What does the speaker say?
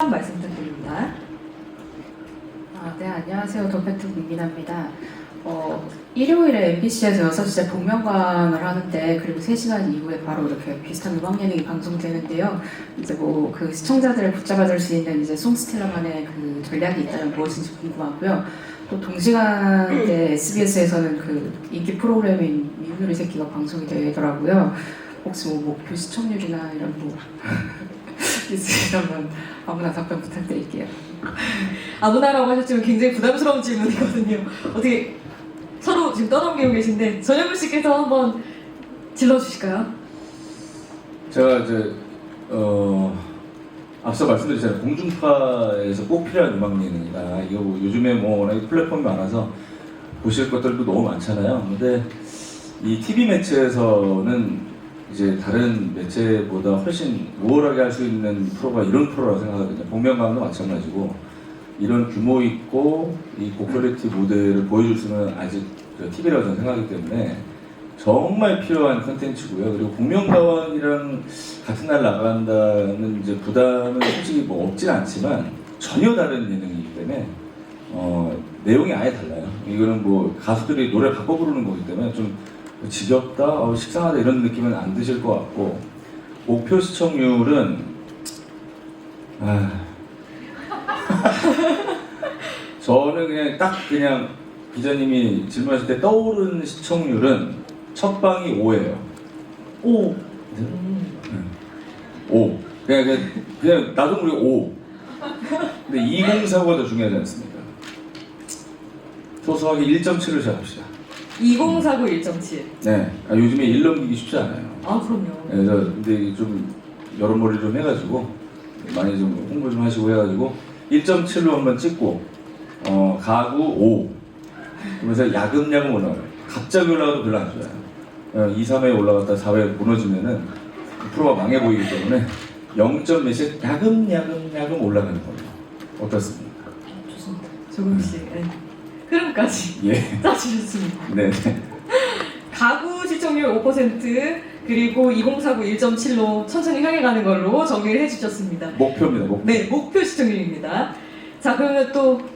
한 말씀 부탁드립니다. 아, 네, 안녕하세요. 도페트 민민아입니다. 어, 일요일에 MBC에서 6시에 복면가왕을 하는데, 그리고 3시간 이후에 바로 이렇게 비슷한 음악 예능이 방송되는데요. 이제 뭐, 그 시청자들을 붙잡아줄 수 있는 이제 송스텔러만의 그 전략이 있다면 무엇인지 궁금하고요. 또 동시간대 SBS에서는 그 인기 프로그램인 미운 우리 새끼가 방송이 되더라고요. 혹시 뭐 목표 시청률이나 이런 뭐, 있으시다면 아무나 답변 부탁드릴게요. 아무나라고 하셨지만 굉장히 부담스러운 질문이거든요. 어떻게 서로 지금 떠넘기고 계신데 전현무 씨께서 한번 질러주실까요? 제가 이제 어 앞서 말씀드렸잖아요 공중파에서 꼭 필요한 음악 예능이다. 이거 뭐 요즘에 뭐 워낙 플랫폼이 많아서 보실 것들도 너무 많잖아요. 근데 이 TV 매체에서는 이제 다른 매체보다 훨씬 우월하게 할 수 있는 프로가 이런 프로라고 생각하거든요. 복면가왕도 마찬가지고 이런 규모 있고 이 고퀄리티 무대를 보여줄 수는 아직 TV라고 저는 생각하기 때문에 정말 필요한 컨텐츠고요. 그리고 복면가왕이랑 같은 날 나간다는 이제 부담은 솔직히 뭐 없진 않지만 전혀 다른 예능이기 때문에 어, 내용이 아예 달라요. 이거는 뭐 가수들이 노래 바꿔 부르는 거기 때문에 좀 지겹다, 어, 식상하다 이런 느낌은 안 드실 것 같고 목표 시청률은 아... 저는 그냥 딱 그냥 기자님이 질문하실 때 떠오른 시청률은 첫 방이 5예요. 오. 5. 그냥, 그냥, 그냥 나도 모르게 5. 근데 2049가 더 중요하지 않습니까? 소소하게 1.7을 잡읍시다. 2049 1.7. 네. 아, 요즘에 1 넘기기 쉽지 않아요. 아 그럼요. 그래서 근데 좀 여러모리 좀 해가지고 많이 좀 홍보 좀 하시고 해가지고 1.7로 한번 찍고 어 가구 5 그러면서 야금야금 올라가요 갑자기 올라가도 별로 안 좋아요 어, 2, 3회에 올라갔다 4회 무너지면은 프로가 망해 보이기 때문에 0점 몇씩 야금야금 야금 올라가는 거예요 어떻습니까? 좋습니다. 조금씩 네. 흐름까지 예 짜주셨습니다. 네. 가구 시청률 5% 그리고 2049 1.7로 천천히 향해 가는 걸로 정리를 해주셨습니다. 목표입니다 목표 네, 목표 시청률입니다. 자, 그러면 또